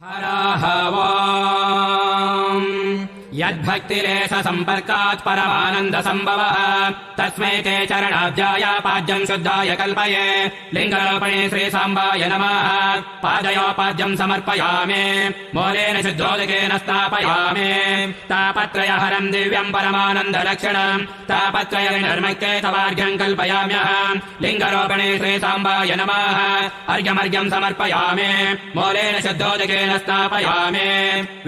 हरा यद्भक्तिरेष सम्पर्कात् परमानन्द सम्भवः तस्मै ते चरणाब्जाय पाद्यम् शुद्धाय कल्पये लिङ्गरोपणे श्रीसाम्बाय नमः पादयोपाद्यम् समर्पयामि मूलेन शुद्धोदकेन स्थापयामि तापत्रय हरम् दिव्यम् परमानन्द लक्षणम् तापत्रय निर्मक्ते तवार्घ्यम् कल्पयाम्यहम् लिङ्गरोपणे श्रीसाम्बाय नमः अर्घ्यमर्घ्यम् समर्पयामि मूलेन शुद्धोदकेन स्थापयामि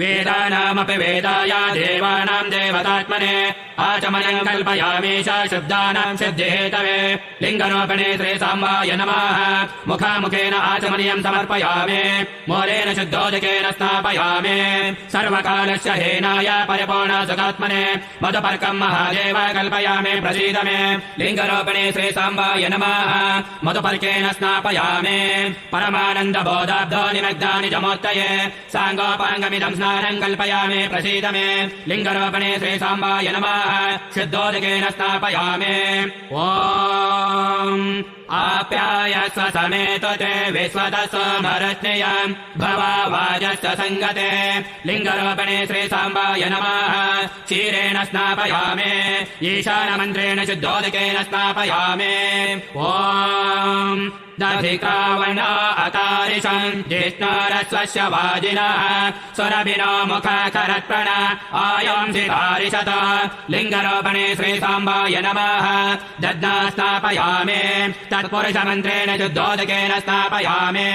वेदानामपि वेदाय देवानाम् देवतात्मने आचमनम् कल्पयामि च शब्दानाम् सिद्धिहेतवे लिङ्गरोपणे श्रीसाम्बाय नमः मुखामुखेन आचमनीयम् समर्पयामि मूलेन शुद्धोदकेन स्थापयामि सर्वकालस्य हेनाय परिपूर्ण सुखात्मने मधुपर्कम् महादेव कल्पयामि प्रसीद मे लिङ्गरोपणे श्रीसाम्बाय नमः मधुपर्केण स्नापयामि परमानन्दबोधाब्धो निमग्नानि जमोत्तये साङ्गोपाङ्गमिदम् स्नानम् कल्पयामि प्रसीद मे लिङ्गरोपणे श्रीसाम्बाय नमः स्थापयामि। ॐ आप्याय समेत ते विश्वदसमरज्ञयम् भवावाजस्य सङ्गते लिङ्गरोपणे श्रीसाम्बाय नमः क्षीरेण स्नापयामि ईशानमन्त्रेण शुद्धोदकेन स्नापयामि ॐ दधिकावणा अतारिशम् जिष्णोरस्वस्य वाजिनः सुरभिनो मुखाकरत्प्रण आयांसि तारिशत लिङ्गरोपणे श्रीसाम्बाय नमः दद्ना स्नापयामि तत्पुरुषमन्त्रेण शुद्धोदकेन स्नापयामि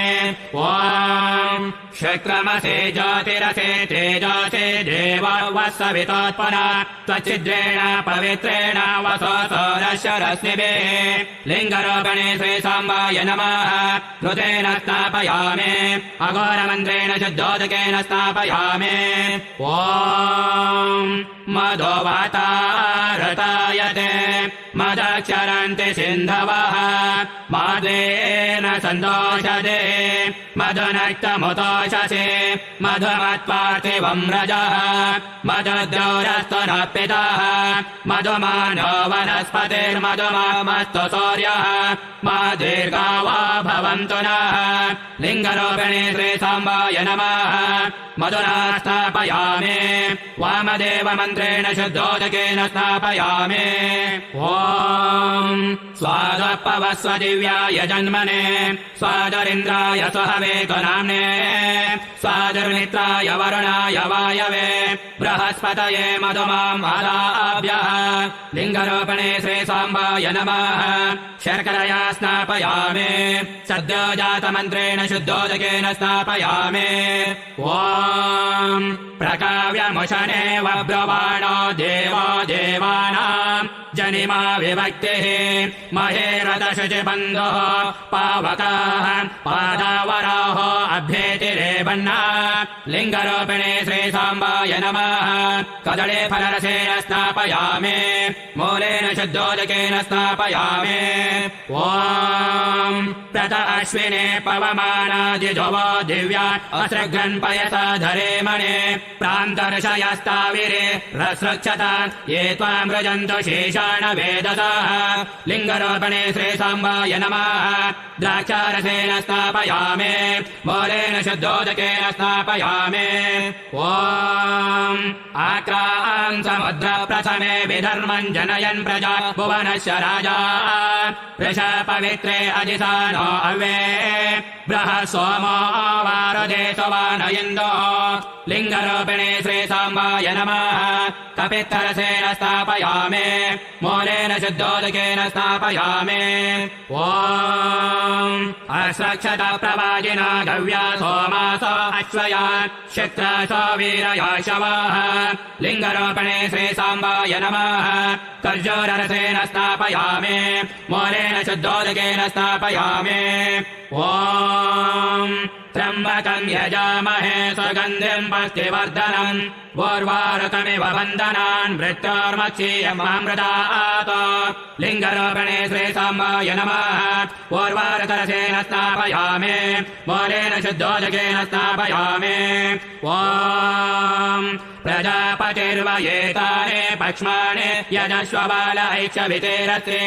ॐ शुक्रमसे ज्योतिरसे तेजसे देव वत्सवितोत्पना त्वचिद्रेण पवित्रेण वसोसोरस्य रश्मिभिः लिङ्गरोपणे श्रीसाम्बाय नमः। कृतेन स्थापयामि। अघोरमन्त्रेण शुद्धोदकेन स्थापयामि। ॐ मधुवातारतायते मदक्षरन्ति सिन्धवः। मादेन सन्तोषदे मधुनक्तमुतोषसे मधुमत्पार्थिवम् रजः मधुद्रौरस्तनपितः मधुमानो वनस्पतिर्मधुमामस्तु सूर्यः मा दीर्घा वा भवन्तु नः लिङ्गरोपिणे श्रीसाम्बाय नमः मधुना स्थापयामि वामदेवमन्त्रेण शुद्धोदकेन स्थापयामि ॐ स्वादपवस्व दिव्याय जन्मने स्वादरिन्द्राय स्वहवे नाम्ने स्वादुर्मित्राय वरुणाय वायवे बृहस्पतये मधुमाम् आदाभ्यः लिङ्गरोपणे श्रीसाम्बाय नमः शर्करया स्नापयामि सद्यो जातमन्त्रेण शुद्धोदकेन स्थापयामि ॐ प्रकाव्यमुशने वब्रवाणो देवो देवानाम् जनिमा विभक्तिः महेरदशुचिबन्धुः पावकाः पादावराहो अभ्येतिरेवन्ना लिङ्गरूपिणे श्रीसाम्बाय नमः कदळे फलरसेन स्नापयामि मूलेन शुद्धोदकेन स्नापयामि ॐ प्रत अश्विने पवमानादिजवो दिव्या असृघ्रन् पयसा धरे मणे प्रान्तर्षयस्ताविरे रसृक्षता ये त्वाम् रजन्तु शेषाण वेदसाः लिङ्गरोपणे श्रीसाम्बाय नमः द्राक्षारसेन स्थापयामि मूलेन शुद्धोदकेन स्थापयामि ॐ आक्रान् समुद्र प्रथमे विधर्मम् जनयन् प्रजा भुवनस्य राजा वृष पवित्रे अधिसानो अवे बृह सोमो वारदे सुवानयिन्दो लिङ्गरूपिणे श्रीसाम्बाय नमः। कपित्तरसेन स्थापयामि मूलेन शुद्धोदकेन स्थापयामि। ॐ। अस्रक्षत प्रवाजिना गव्या सोमास अश्वया। शुक्रास वीरया शवाः। लिङ्गरूपिणे श्रीसाम्बाय नमः। कर्जोररसेन स्थापयामि। मूलेन शुद्धोदकेन स्थापयामि ॐ त्र्यम्बकम् यजामहे सुगन्धिम् पस्तिवर्धनम्। पूर्वारुकमिव वन्दनान् मृत्योर्मक्षीयमामृतात् लिङ्गरूपिणे श्रीसाम्बाय नमः पूर्वारुतरसेन स्थापयामि। मूलेन शुद्धोदकेन स्थापयामि। ॐ प्रजापतिर्वयेतानि पक्ष्माणि यजस्वबाल ऐक्षवितेरस्ति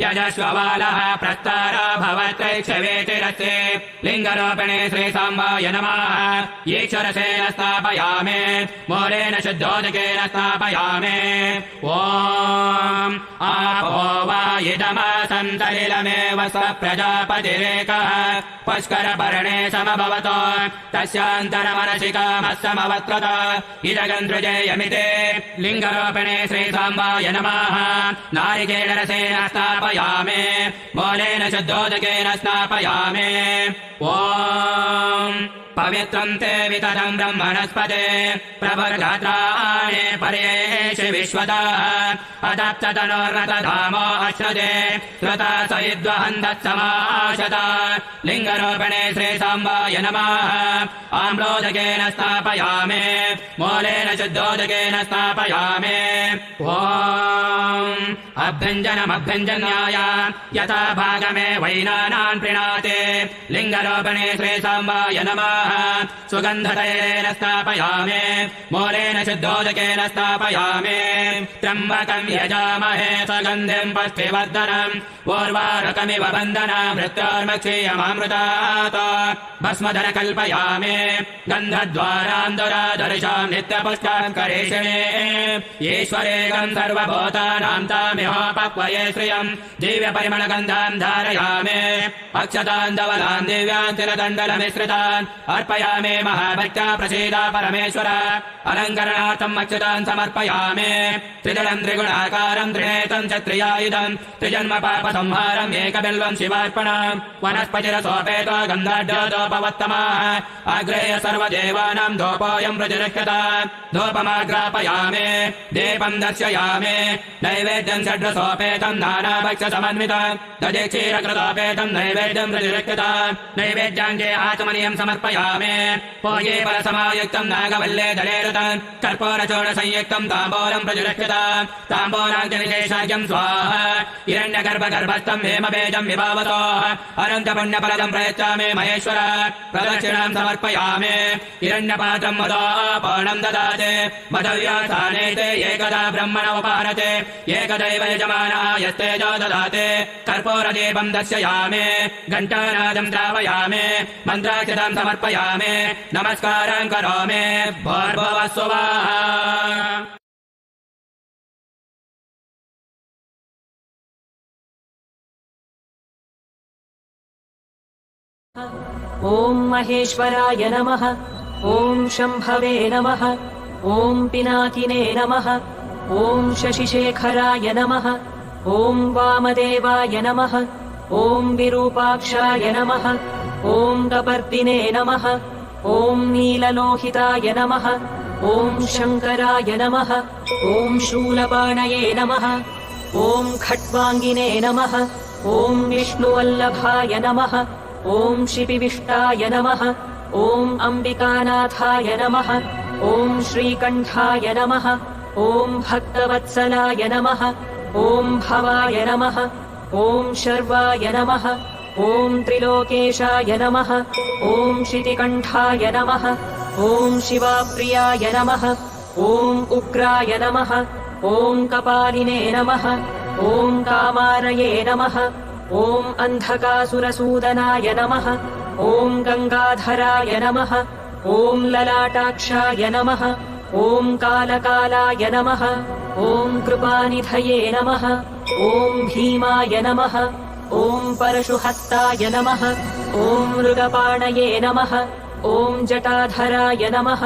यजस्वबालः प्रस्तारा भवत्रैक्षवेतिरस्ति लिङ्गरूपिणे श्री श्रीसाम्बाय नमः ईश्वरसेन स्थापयामे मूलेन शुद्धोदकेन स्थापयामे ॐ आपो वा इदमसन्तलिलमेव स प्रजापतिरेकः पुष्करपर्णे समभवतो तस्यान्तरमनसि कामः समवत्रत इदगन्धृजेयमिते लिङ्गरोपणे श्रीसाम्बाय नमः नारिकेलरसेन स्थापयामे मूलेन शुद्धोदकेन स्नापयामे ॐ पवित्रम् ते वितरम् ब्रह्मणस्पते प्रवर्गात्राणे परेषि विश्वतः अदप्ततनोर्नतधामो अश्वते श्रुता सयिद्वहन्दत्समाशत लिङ्गरोपणे श्रीसाम्बाय नमः आम्लोदकेन स्थापयामे मूलेन शुद्धोदकेन स्थापयामे ॐ अभ्यञ्जनमभ्यञ्जन्याय यथा भागमे वैनानान् प्रीणाते। लिङ्गरोपणे श्रीसाम्बाय नमः। सुगन्धतैलेन स्थापयामे। मूलेन शुद्धोदकेन स्थापयामे। त्र्यम्बकम् यजामहे सुगन्धिम् पुष्टिवर्धनम् पूर्वारकमिव बन्धना मृत्योर्मक्षीयमामृतात्। भस्मधर कल्पयामे गन्धद्वाराम् दुरादर्शाम् नित्यपुष्टाम् करिष्ये ईश्वरेकम् सर्वभूतानाम् तामिहोपक्वये श्रियम् दिव्यपरिमलगन्धाम् धारयामे। अक्षतान् धवलान् दिव्यान् तिलदण्डलमिश्रितान् अर्पयामे महाभक्त्या प्रसीदा परमेश्वर। अलङ्करणार्थम् अक्षतान् समर्पयामे। त्रिदलम् त्रिगुणाकारम् त्रिनेतम् च त्रियायुधम् त्रिजन्म पाप संहारम् एकबिल्वम् शिवार्पणम् वनस्पतिरसोपेतो गन्धाढ्योदोपवत्तमाः अग्रेय सर्वदेवानाम् धूपोऽयम् प्रजुरुह्यता धूपमाग्रापयामे। दीपम् दर्शयामे। नैवेद्यम् षड्रसोपेतम् नानाभक्ष समन्वितम् दधिक्षीरकृतोपेतम् नैवेद्यम् प्रजुरुह्यता नैवेद्याङ्गे आचमनीयम् समर्पयामे पूजे परसमायुक्तम् नागवल्ले दलेरुतम् कर्पूरचूर्णसंयुक्तम् ताम्बूलम् प्रजुरुह्यता ताम्बूलाङ्गविशेषार्घ्यम् स्वाहा हिरण्यगर्भगर्भस्थम् हेमवेदम् विभावतो अनन्तपुण्यफलदम् प्रयच्छामि महेश्वर प्रदक्षिणाम् समर्पयामि हिरण्यपात्रम् मदोपणम् ददाते मदव्यास्थाने ते एकदा ब्रह्मण उपानते एकदैव यजमानः यस्तेजो ददाते कर्पूरदीपम् दर्शयामि घण्टानादम् श्रावयामि मन्त्राक्षताम् समर्पयामि नमस्कारम् करोमि भोर्भुवः सुवाहा ॐ महेश्वराय नमः ॐ शम्भवे नमः ॐ पिनाकिने नमः ॐ शशिशेखराय नमः ॐ वामदेवाय नमः ॐ विरूपाक्षाय नमः ॐ कपर्दिने नमः ॐ नीललोहिताय नमः ॐ शङ्कराय नमः ॐ शूलपाणये नमः ॐ खट्वाङ्गिने नमः ॐ विष्णुवल्लभाय नमः ॐ शिपिविष्टाय नमः ॐ अम्बिकानाथाय नमः ॐ श्रीकण्ठाय नमः ॐ भक्तवत्सलाय नमः ॐ भवाय नमः ॐ शर्वाय नमः ॐ त्रिलोकेशाय नमः ॐ शितिकण्ठाय नमः ॐ शिवाप्रियाय नमः ॐ उग्राय नमः ॐ कपालिने नमः ॐ कामारये नमः ॐ अन्धकासुरसूदनाय नमः ॐ गङ्गाधराय नमः ॐ ललाटाक्षाय नमः ॐ कालकालाय नमः ॐ कृपानिधये नमः ॐ भीमाय नमः ॐ परशुहस्ताय नमः ॐ मृगपाणये नमः ॐ जटाधराय नमः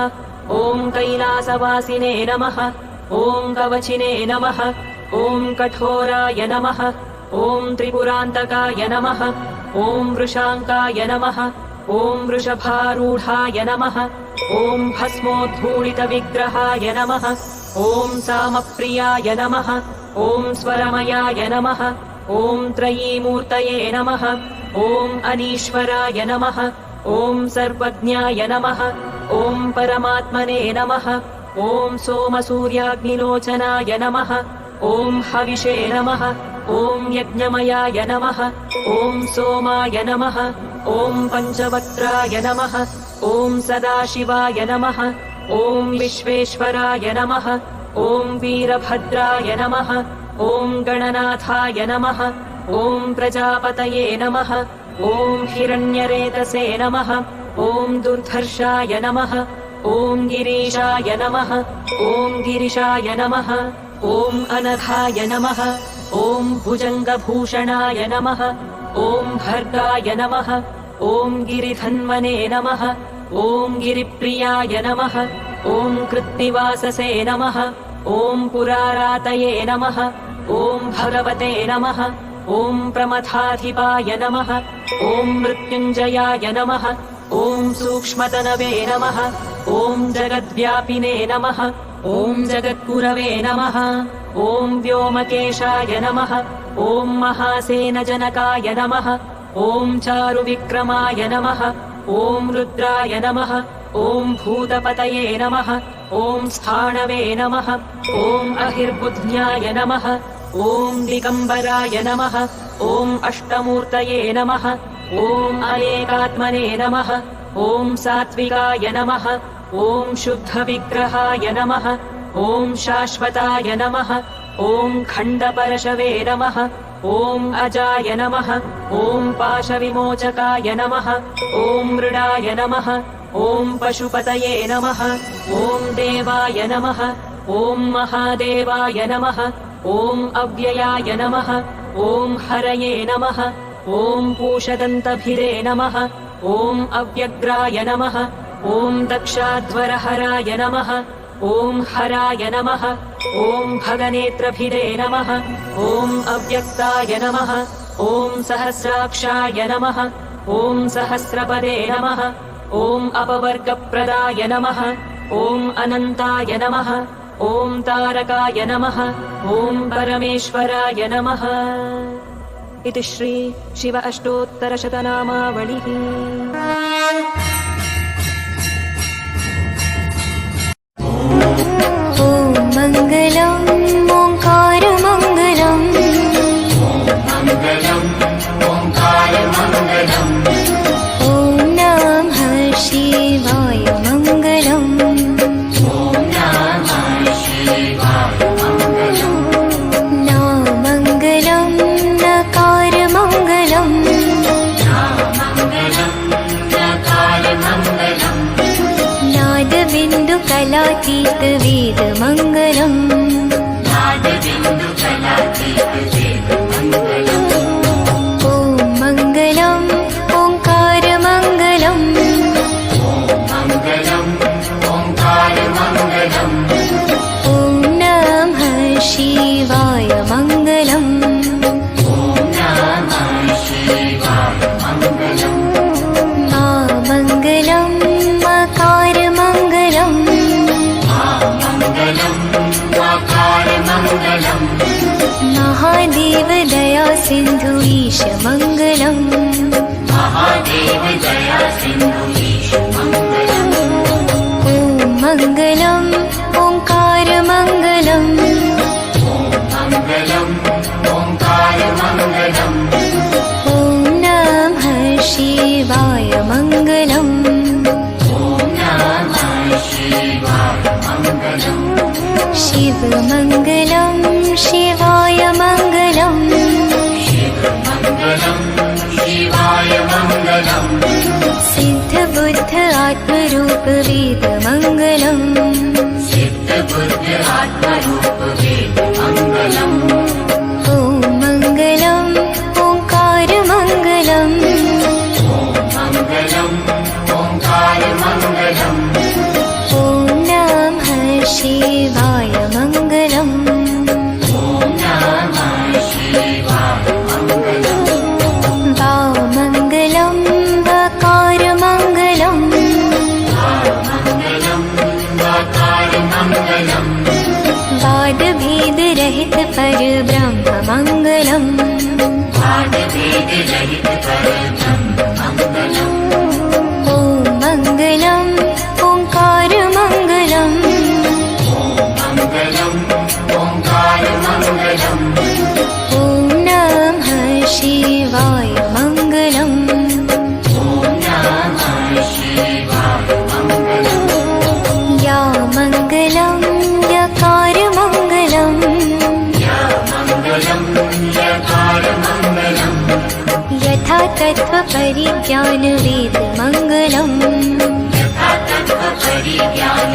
ॐ कैलासवासिने नमः ॐ कवचिने नमः ॐ कठोराय नमः ॐ त्रिपुरान्तकाय नमः ॐ वृषाङ्काय नमः ॐ वृषभारूढाय नमः ॐ भस्मोद्धूलितविग्रहाय नमः ॐ सामप्रियाय नमः ॐ स्वरमयाय नमः ॐ त्रयीमूर्तये नमः ॐ अनीश्वराय नमः ॐ सर्वज्ञाय नमः ॐ परमात्मने नमः ॐ सोमसूर्याग्निलोचनाय नमः ॐ हविषे नमः ॐ यज्ञमयाय नमः ॐ सोमाय नमः ॐ पञ्चवक्त्राय नमः ॐ सदाशिवाय नमः ॐ विश्वेश्वराय नमः ॐ वीरभद्राय नमः ॐ गणनाथाय नमः ॐ प्रजापतये नमः ॐ हिरण्यरेतसे नमः ॐ दुर्धर्षाय नमः ॐ गिरीशाय नमः ॐ गिरिशाय नमः ॐ अनघाय नमः ॐ भुजङ्गभूषणाय नमः ॐ भर्गाय नमः ॐ गिरिधन्वने नमः ॐ गिरिप्रियाय नमः ॐ कृत्तिवाससे नमः ॐ पुरारातये नमः ॐ भगवते नमः ॐ प्रमथाधिपाय नमः ॐ मृत्युञ्जयाय नमः ॐ सूक्ष्मतनवे नमः ॐ जगद्व्यापिने नमः ॐ जगद्गुरवे नमः ॐ व्योमकेशाय नमः ॐ महासेनजनकाय नमः ॐ चारुविक्रमाय नमः ॐ रुद्राय नमः ॐ भूतपतये नमः ॐ स्थाणवे नमः ॐ अहिर्बुद्ध्याय नमः ॐ दिगम्बराय नमः ॐ अष्टमूर्तये नमः ॐ अनेकात्मने नमः ॐ सात्विकाय नमः ॐ शुद्धविग्रहाय नमः ॐ शाश्वताय नमः ॐ खण्डपरशवे नमः ॐ अजाय नमः ॐ पाशविमोचकाय नमः ॐ मृडाय नमः ॐ पशुपतये नमः ॐ देवाय नमः ॐ महादेवाय नमः ॐ अव्ययाय नमः ॐ हरये नमः ॐ पूषदन्तभिरे नमः ॐ अव्यग्राय नमः ॐ दक्षाध्वरहराय नमः ॐ हराय नमः ॐ भगनेत्रभिरे नमः। ॐ अव्यक्ताय नमः। ॐ सहस्राक्षाय नमः। ॐ सहस्रपदे नमः। ॐ अपवर्गप्रदाय नमः। ॐ अनन्ताय नमः। ॐ तारकाय नमः। ॐ परमेश्वराय नमः। इति श्री शिव अष्टोत्तरशतनामावलिः മംഗളം ഓംകാരമംഗളം മംഗളം ഓംകാരമംഗളം 你会怎样？सिद्धबुद्ध आत्मरूप वेदमङ्गलम् ॐ परिज्ञान वेद मङ्गलम् परिज्ञान